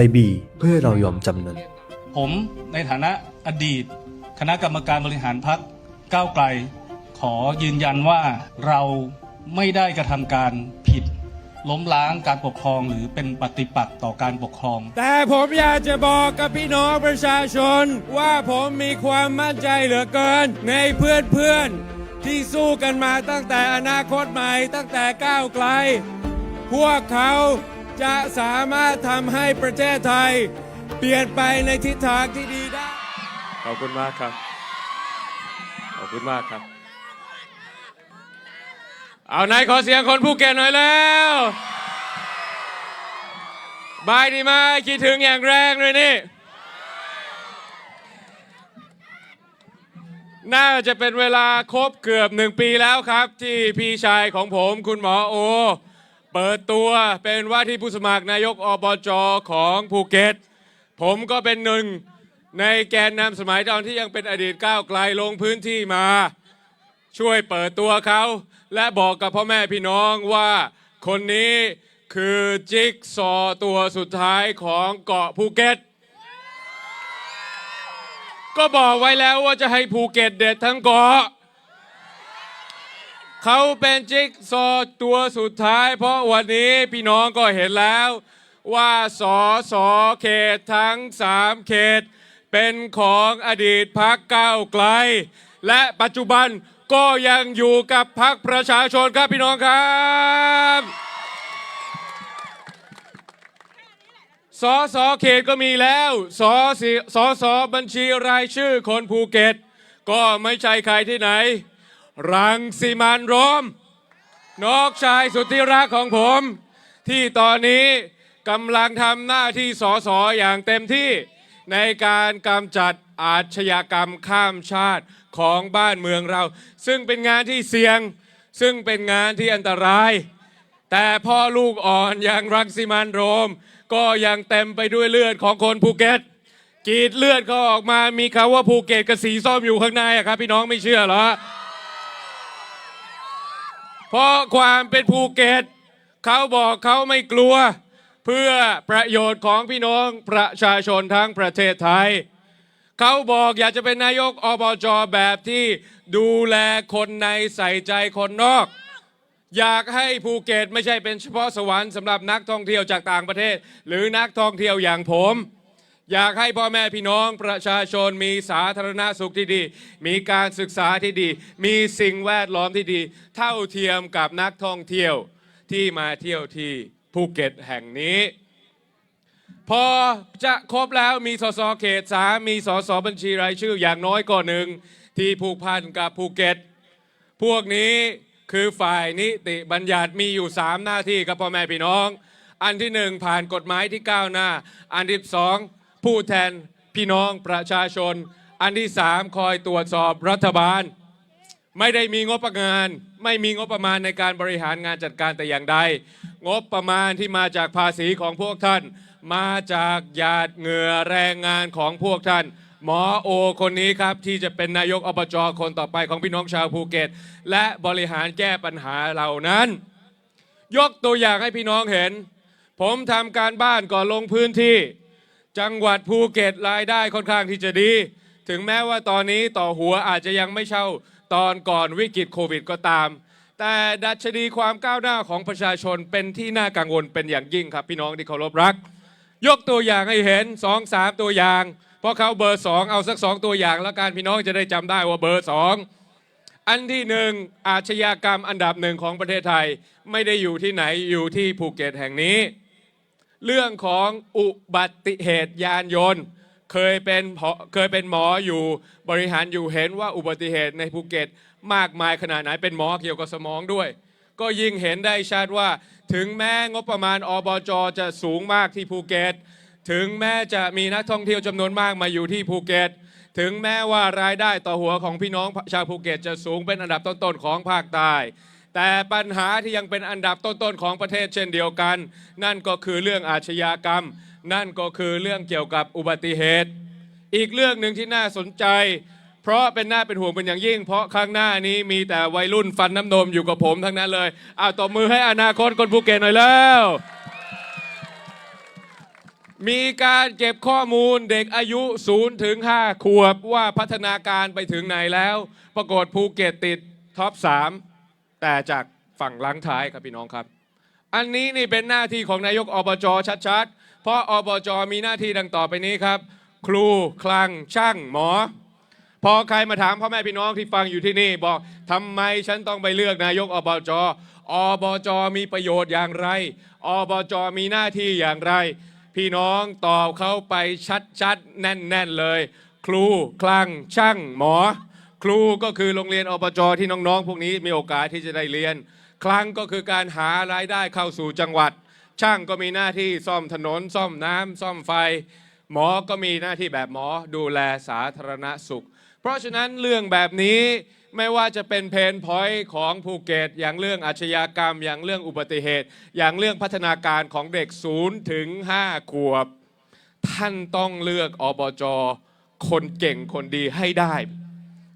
ไอบีเพื่อให้เรายอมจำนนผมในฐานะอดีต คณะกรรมการบริหารพักก้าวไกล ขอยืนยันว่าเราไม่ได้กระทำการผิด ล้มล้างการปกครองหรือเป็นปฏิปักษ์ต่อการปกครอง แต่ผมอยากจะบอกกับพี่น้องประชาชน ว่าผมมีความมั่นใจเหลือเกิน ในเพื่อนเพื่อนๆที่สู้กันมาตั้งแต่อนาคตใหม่ตั้งแต่ก้าวไกล พวกเขา จะสามารถทำให้ประเทศไทย เปลี่ยนไปในทิศทางที่ดีได้ ขอบคุณมากครับ ขอบคุณมากครับ เอาไหนขอเสียงคนภูเก็ตหน่อยแล้วบายดีไหมคิดถึงอย่างแรงเลยนี่ น่าจะเป็นเวลาครบเกือบหนึ่งปีแล้วครับ ที่พี่ชายของผมคุณหมอโอ เปิดตัวเป็นว่าที่ผู้สมัครนายกอบจของภูเก็ต ผมก็เป็นหนึ่งในแกนนำสมัยตอนที่ยังเป็นอดีตก้าวไกลลงพื้นที่มา ช่วยเปิดตัวเขา และบอกกับพ่อแม่พี่น้องว่าคนนี้คือจิ๊กซอตัวสุดท้ายของเกาะภูเก็ต ก็บอกไว้แล้วว่าจะให้ภูเก็ตเด็ดทั้งเกาะ เขาเป็นจิ๊กซอว์ตัวสุดท้าย เพราะวันนี้พี่น้องก็เห็นแล้ว ว่าสอสอเขตทั้งสามเขต เป็นของอดีตพักก้าวไกล และปัจจุบันก็ยังอยู่กับพักประชาชนครับพี่น้องครับสอสอเขตก็มีแล้วสอสิสอสอบัญชีรายชื่อคนภูเก็ต ก็ไม่ใช่ใครที่ไหน รังสิมันโรมนอกชายสุดที่รักของผม ที่ตอนนี้กำลังทำหน้าที่สอสออย่างเต็มที่ในการกำจัดอาชญากรรมข้ามชาติของบ้านเมืองเรา ซึ่งเป็นงานที่เสี่ยง ซึ่งเป็นงานที่อันตราย แต่พ่อลูกอ่อนอย่างรังสิมันโรม ก็ยังเต็มไปด้วยเลือดของคนภูเก็ตกรีดเลือดเขาออกมามีคำว่าภูเก็ตกับสีส้มอยู่ข้างในอะครับพี่น้องไม่เชื่อเหรอ เพราะความเป็นภูเก็ตเขาบอกเขาไม่กลัว เพื่อประโยชน์ของพี่น้องประชาชนทั้งประเทศไทย เขาบอกอยากจะเป็นนายกอบจแบบที่ดูแลคนในใส่ใจคนนอก อยากให้ภูเก็ตไม่ใช่เป็นเฉพาะสวรรค์สำหรับนักท่องเที่ยวจากต่างประเทศ หรือนักท่องเที่ยวอย่างผม อยากให้พ่อแม่พี่น้องประชาชนมีสาธารณสุขที่ดี มีการศึกษาที่ดี มีสิ่งแวดล้อมที่ดี เท่าเทียมกับนักท่องเที่ยวที่มาเที่ยวที่ภูเก็ตแห่งนี้ พอจะครบแล้วมีสสเขตสามมีสสบัญชีรายชื่ออย่างน้อยก็หนึ่งที่ผูกพันกับภูเก็ต พวกนี้คือฝ่ายนิติบัญญัติมีอยู่ 3 หน้าที่ครับพ่อแม่พี่น้อง อันที่หนึ่งผ่านกฎหมายที่ก้าวหน้า อันที่สอง ผู้แทนพี่น้องประชาชน อันที่สามคอยตรวจสอบรัฐบาล ไม่ได้มีงบประมาณ ไม่มีงบประมาณในการบริหารงานจัดการแต่อย่างใด งบประมาณที่มาจากภาษีของพวกท่าน มาจากหยาดเหงื่อแรงงานของพวกท่านหมอโอคนนี้ครับ ที่จะเป็นนายกอบจคนต่อไปของพี่น้องชาวภูเก็ต และบริหารแก้ปัญหาเหล่านั้น ยกตัวอย่างให้พี่น้องเห็น ผมทำการบ้านก่อนลงพื้นที่ จังหวัดภูเก็ตรายได้ค่อนข้างที่จะดี ถึงแม้ว่าตอนนี้ต่อหัวอาจจะยังไม่เช่าตอนก่อนวิกฤตโควิดก็ตาม แต่ดัชนีความก้าวหน้าของประชาชนเป็นที่น่ากังวลเป็นอย่างยิ่งครับ พี่น้องที่เคารพรัก ยกตัวอย่างให้เห็นสองสามตัวอย่าง เพราะเขาเบอร์สองเอาสักสองตัวอย่าง แล้วการพี่น้องจะได้จำได้ว่าเบอร์สองอันที่หนึ่งอาชญากรรมอันดับหนึ่งของประเทศไทยไม่ได้อยู่ที่ไหนอยู่ที่ภูเก็ตแห่งนี้ เรื่องของอุบัติเหตุยานยนต์ เคยเป็นเคยเป็นหมออยู่บริหารอยู่เห็นว่าอุบัติเหตุในภูเก็ตมากมายขนาดไหนเป็นหมอเกี่ยวกับสมองด้วย ก็ยิ่งเห็นได้ชัดว่า ถึงแม้งบประมาณอบจจะสูงมากที่ภูเก็ตถึงแม้จะมีนักท่องเที่ยวจำนวนมากมาอยู่ที่ภูเก็ตถึงแม้ว่ารายได้ต่อหัวของพี่น้องชาวภูเก็ตจะสูงเป็นอันดับต้นๆของภาคใต้ แต่ปัญหาที่ยังเป็นอันดับต้นๆของประเทศเช่นเดียวกัน นั่นก็คือเรื่องอาชญากรรม นั่นก็คือเรื่องเกี่ยวกับอุบัติเหตุ อีกเรื่องหนึ่งที่น่าสนใจ เพราะเป็นหน้าเป็นห่วงเป็นอย่างยิ่ง เพราะข้างหน้านี้มีแต่วัยรุ่นฟันน้ำนมอยู่กับผมทั้งนั้นเลยเอาตบมือให้อนาคตคนภูเก็ตหน่อยแล้วมีการเก็บข้อมูลเด็กอายุ 0 ถึง 5 ขวบว่าพัฒนาการไปถึงไหนแล้ว ปรากฏภูเก็ตติดท็อป 3 แต่จากฝั่งล้างท้ายครับพี่น้องครับ อันนี้นี่เป็นหน้าที่ของนายกอบจชัดๆ เพราะอบจมีหน้าที่ดังต่อไปนี้ครับ ครูคลังช่างหมอ พอใครมาถามพ่อแม่พี่น้องที่ฟังอยู่ที่นี่ บอกทำไมฉันต้องไปเลือกนายกอบจอบจมีประโยชน์อย่างไร อบจมีหน้าที่อย่างไร พี่น้องตอบเขาไปชัดๆ แน่น ๆ เลย ครูคลังช่างหมอ ครูก็คือโรงเรียนอบจที่น้องๆ พวกนี้มีโอกาสที่จะได้เรียน คลังก็คือการหารายได้เข้าสู่จังหวัด ช่างก็มีหน้าที่ซ่อมถนน ซ่อมน้ำซ่อมไฟ หมอก็มีหน้าที่แบบหมอดูแลสาธารณสุข เพราะฉะนั้นเรื่องแบบนี้ไม่ว่าจะเป็นเพนพอยต์ของภูเก็ตอย่างเรื่องอาชญากรรม อย่างเรื่องอุบัติเหตุ อย่างเรื่องพัฒนาการของเด็กศูนย์ถึง5ขวบ ท่านต้องเลือกอบจคนเก่งคนดีให้ได้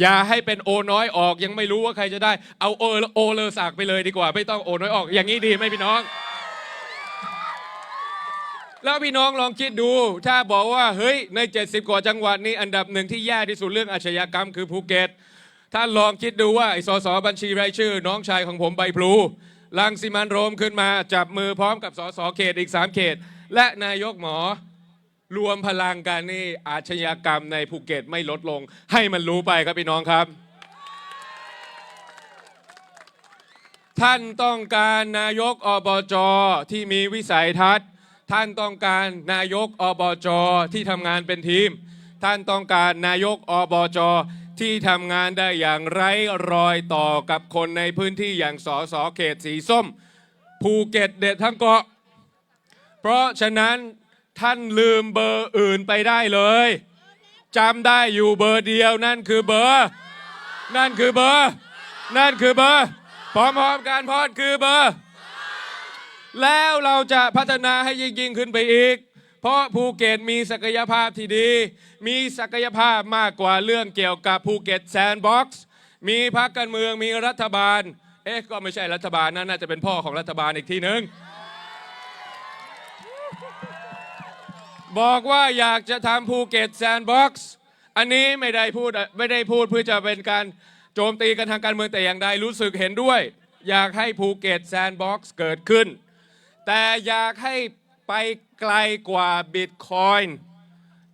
อย่าให้เป็นโอน้อยออกยังไม่รู้ว่าใครจะได้ เอาโอโอเลอสากไปเลยดีกว่า ไม่ต้องโอน้อยออก อย่างนี้ดีไหมพี่น้อง แล้วพี่น้องลองคิดดู ถ้าบอกว่าเฮ้ยใน 70 กว่าจังหวัดนี้อันดับหนึ่งที่แย่ที่สุดเรื่องอาชญากรรมคือภูเก็ตท่านลองคิดดูว่าไอ้สสบัญชีรายชื่อ น้องชายของผมใบพลูลังสิมันโรมขึ้นมาจับมือพร้อมกับสสเขตอีก 3 เขต และนายกหมอ รวมพลังกันนี่อาชญากรรมในภูเก็ตไม่ลดลง ให้มันรู้ไปครับพี่น้องครับ ท่านต้องการนายกอบจที่มีวิสัยทัศน์ ท่านต้องการนายกอบจที่ทำงานเป็นทีม ท่านต้องการนายกอบจที่ทำงานได้อย่างไร้รอยต่อกับคนในพื้นที่อย่างสสเขตสีส้ม ภูเก็ตเด็ดทั้งเกาะ เพราะฉะนั้น ท่านลืมเบอร์อื่นไปได้เลยจำได้อยู่เบอร์เดียวนั่นคือเบอร์ นั่นคือเบอร์ นั่นคือเบอร์พร้อมๆกันพอดคือเบอร์ แล้วเราจะพัฒนาให้ยิ่งยิ่งขึ้นไปอีก เพราะภูเก็ตมีศักยภาพที่ดี มีศักยภาพมากกว่าเรื่องเกี่ยวกับภูเก็ตแซนด์บ็อกซ์มีพรรคการเมืองมีรัฐบาล เอ๊ะก็ไม่ใช่รัฐบาลนั่นน่าจะเป็นพ่อของรัฐบาลอีกทีหนึ่ง บอกว่าอยากจะทำภูเก็ตแซนด์บ็อกซ์อันนี้ไม่ได้พูดไม่ได้พูดเพื่อจะเป็นการโจมตีกันทางการเมืองแต่อย่างใดรู้สึกเห็นด้วย อยากให้ภูเก็ตแซนด์บ็อกซ์เกิดขึ้น แต่อยากให้ไปไกลกว่าบิตคอยน์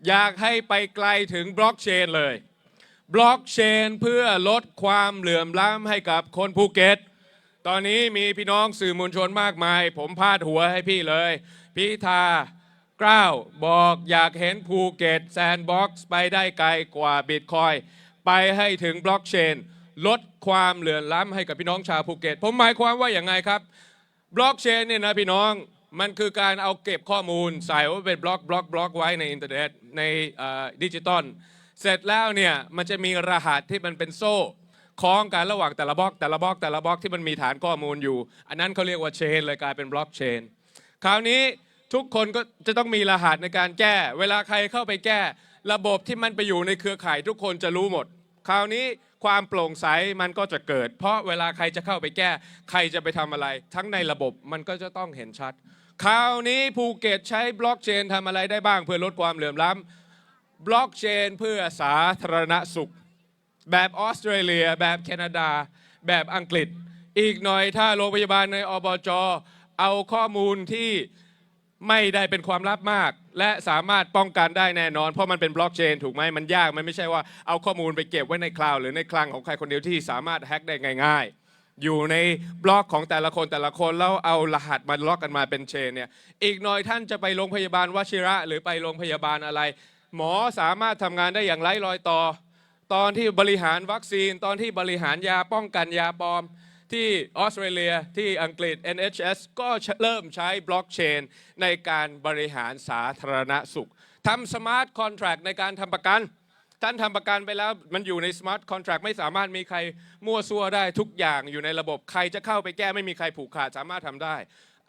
อยากให้ไปไกลถึงบล็อกเชนเลย บล็อกเชนเพื่อลดความเหลื่อมล้ำให้กับคนภูเก็ต ตอนนี้มีพี่น้องสื่อมวลชนมากมาย ผมพาดหัวให้พี่เลย พิธา กล้าวบอกอยากเห็นภูเก็ตแซนด์บ็อกซ์ไปได้ไกลกว่าบิตคอยไปให้ถึงบล็อกเชนลดความเหลื่อมล้ำให้กับพี่น้องชาวภูเก็ต ผมหมายความว่าอย่างไงครับบล็อกเชนเนี่ยนะพี่น้องมันคือการเอาเก็บข้อมูลใส่ว่าเป็นบล็อกบล็อกบล็อกไว้ในอินเทอร์เน็ตในดิจิตอลเสร็จแล้วเนี่ยมันจะมีรหัสที่มันเป็นโซ่คล้องกันระหว่างแต่ละบล็อกแต่ละบล็อกแต่ละบล็อกที่มันมีฐานข้อมูลอยู่ อันนั้นเขาเรียกว่าเชนเลยกลายเป็นบล็อกเชนคราวนี้ ทุกคนก็จะต้องมีรหัสในการแก้ เวลาใครเข้าไปแก้ ระบบที่มันไปอยู่ในเครือข่ายทุกคนจะรู้หมด คราวนี้ความโปร่งใสมันก็จะเกิด เพราะเวลาใครจะเข้าไปแก้ ใครจะไปทำอะไร ทั้งในระบบมันก็จะต้องเห็นชัด คราวนี้ภูเก็ตใช้บล็อกเชนทำอะไรได้บ้าง เพื่อลดความเหลื่อมล้ำบล็อกเชนเพื่อสาธารณสุข แบบออสเตรเลีย แบบแคนาดา แบบอังกฤษ อีกหน่อยถ้าโรงพยาบาลในอบจเอาข้อมูลที่ ไม่ได้เป็นความลับมาก และสามารถป้องกันได้แน่นอน เพราะมันเป็นบล็อกเชนถูกไหมมันยากมันไม่ใช่ว่าเอาข้อมูลไปเก็บไว้ในคลาวด์หรือในคลังของใครคนเดียวที่สามารถแฮ็กได้ง่าย ๆ อยู่ในบล็อกของแต่ละคนแต่ละคนแล้วเอารหัสมาล็อกกันมาเป็นเชนเนี่ยอีกหน่อยท่านจะไปโรงพยาบาลวชิระ หรือไปโรงพยาบาลอะไร หมอสามารถทำงานได้อย่างไร้รอยต่อ ตอนที่บริหารวัคซีนตอนที่บริหารยาป้องกันยาปลอม ที่ออสเตรเลียที่อังกฤษ NHS ก็เริ่มใช้บล็อกเชนในการบริหารสาธารณสุขทำสมาร์ทคอนแท็กในการทำประกัน ท่านทำประกันไปแล้วมันอยู่ในสมาร์ทคอนแท็กไม่สามารถมีใครมั่วซั่วได้ทุกอย่างอยู่ในระบบใครจะเข้าไปแก้ไม่มีใครผูกขาดสามารถทำได้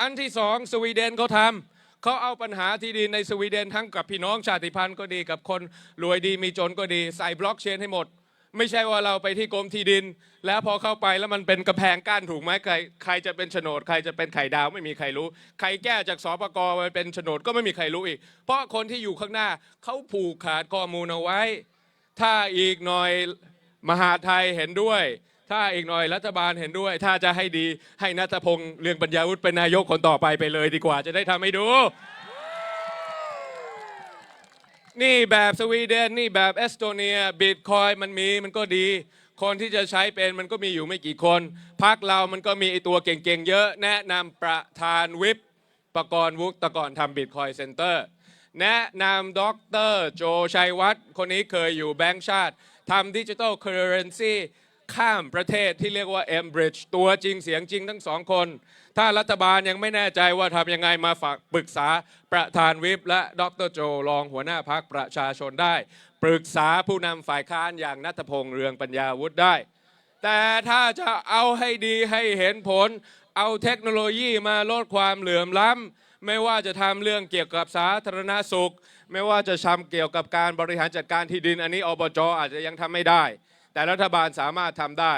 อันที่สองสวีเดนเขาทำเขาเอาปัญหาที่ดินในสวีเดนทั้งกับพี่น้องชาติพันธุ์ก็ดีกับคนรวยดีมีจนก็ดีใส่บล็อกเชนให้หมด ไม่ใช่ว่าเราไปที่กรมที่ดิน แล้วพอเข้าไปแล้วมันเป็นกระแพงกั้นถูกไหมใครใครจะเป็นโฉนด ใครจะเป็นไข่ดาวไม่มีใครรู้ ใครแก้จากสปกมาเป็นโฉนดก็ไม่มีใครรู้อีก เพราะคนที่อยู่ข้างหน้าเขาผูกขาดข้อมูลเอาไว้ ถ้าอีกหน่อยมหาไทยเห็นด้วย ถ้าอีกหน่อยรัฐบาลเห็นด้วย ถ้าจะให้ดีให้นัทพงษ์เรืองปัญญาวุฒิเป็นนายกคนต่อไปไปเลยดีกว่าจะได้ทำให้ดู นี่แบบสวีเดนนี่แบบเอสโตเนียบิตคอยมันมีมันก็ดี คนที่จะใช้เป็นมันก็มีอยู่ไม่กี่คนพักเรามันก็มีไอตัวเก่งๆเยอะแนะนำประธานวิปประกรณ์วุฒิตะกอนทำบิตคอยเซ็นเตอร์แนะนำด็อกเตอร์โจชัยวัฒน์คนนี้เคยอยู่แบงก์ชาติทำดิจิทัลเคอร์เรนซี ข้ามประเทศที่เรียกว่า e m b r i d g e ตัวจริงเสียงจริงทั้งสองคน ถ้ารัฐบาลยังไม่แน่ใจว่าทำยังไงมาฝากปรึกษาประธานวิปและดรโจรองหัวหน้าพักประชาชนได้ ปรึกษาผู้นำฝ่ายค้านอย่างนัทพงษ์เรืองปัญญาวุฒิได้ แต่ถ้าจะเอาให้ดีให้เห็นผล เอาเทคโนโลยีมาลดความเหลื่อมล้ำไม่ว่าจะทำเรื่องเกี่ยวกับสาธารณสุข ไม่ว่าจะทำเกี่ยวกับการบริหารจัดการที่ดิน อันนี้อบจอาจจะยังทำไม่ได้ แต่รัฐบาลสามารถทำได้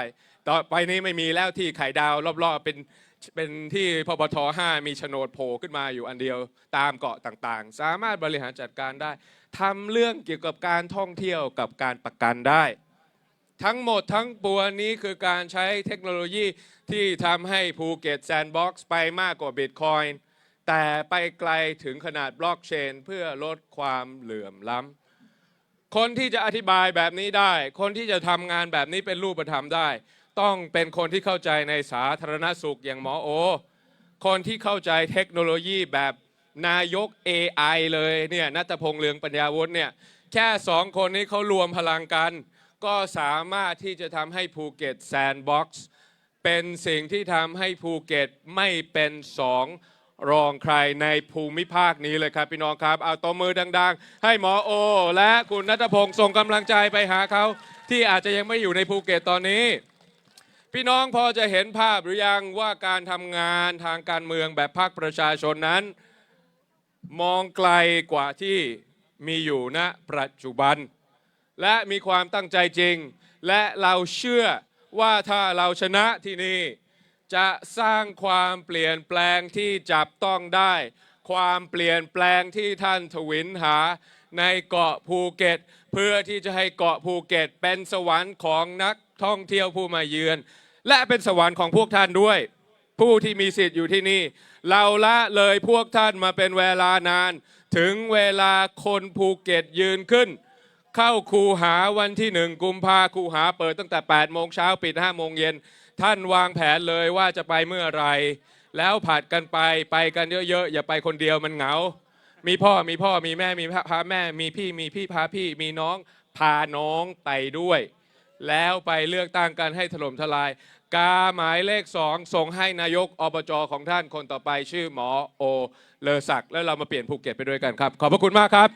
ต่อไปนี้ไม่มีแล้วที่ไข่ดาวรอบๆเป็นเป็นที่พบท5มีโฉนดโผล่ขึ้นมาอยู่อันเดียวตามเกาะต่างๆ สามารถบริหารจัดการได้ทำเรื่องเกี่ยวกับการท่องเที่ยวกับการประกันได้ ทั้งหมดทั้งปวงนี้คือการใช้เทคโนโลยีที่ทำให้ภูเก็ตแซนด์บ็อกซ์ไปมากกว่าบิตคอยน์แต่ไปไกลถึงขนาดบล็อกเชนเพื่อลดความเหลื่อมล้ำ คนที่จะอธิบายแบบนี้ได้ คนที่จะทำงานแบบนี้เป็นรูปธรรมได้ ต้องเป็นคนที่เข้าใจในสาธารณสุขอย่างหมอโอ คนที่เข้าใจเทคโนโลยีแบบนายก AI เลยเนี่ยนัทพงษ์เลืองปัญญาวุฒิเนี่ยแค่สองคนนี้เขารวมพลังกัน ก็สามารถที่จะทำให้ภูเก็ตแซนด์บ็อกซ์เป็นสิ่งที่ทำให้ภูเก็ตไม่เป็นสอง รองใครในภูมิภาคนี้เลยครับพี่น้องครับ เอาตบมือดัง ๆ ให้หมอโอ และคุณนัทพงศ์ส่งกำลังใจไปหาเขา ที่อาจจะยังไม่อยู่ในภูเก็ตตอนนี้ พี่น้องพอจะเห็นภาพหรือยังว่าการทำงานทางการเมืองแบบพรรคประชาชนนั้น มองไกลกว่าที่มีอยู่ณปัจจุบัน และมีความตั้งใจจริง และเราเชื่อว่าถ้าเราชนะที่นี่ จะสร้างความเปลี่ยนแปลงที่จับต้องได้ ความเปลี่ยนแปลงที่ท่านทวินหาในเกาะภูเก็ต เพื่อที่จะให้เกาะภูเก็ต เป็นสวรรค์ของนักท่องเที่ยวผู้มาเยือน และเป็นสวรรค์ของพวกท่านด้วย ผู้ที่มีสิทธิ์อยู่ที่นี่ เราละเลยพวกท่านมาเป็นเวลานาน ถึงเวลาคนภูเก็ตยืนขึ้น เข้าคูหาวันที่หนึ่งกุมภาคูหาเปิดตั้งแต่8โมงเช้าปิด5โมงเย็น ท่านวางแผนเลยว่าจะไปเมื่อไร แล้วผัดกันไปไปกันเยอะๆอย่าไปคนเดียวมันเหงา มีพ่อมีพ่อมีแม่มีพาแม่ มีพี่มีพี่พาพี่มีน้องพาน้องไปด้วย แล้วไปเลือกตั้งกันให้ถล่มทลาย กาหมายเลขสองส่งให้นายกอบจของท่านคนต่อไปชื่อหมอโอเลอศักดิ์แล้วเรามาเปลี่ยนภูเก็ตไปด้วยกันครับ ขอบพระคุณมากครับ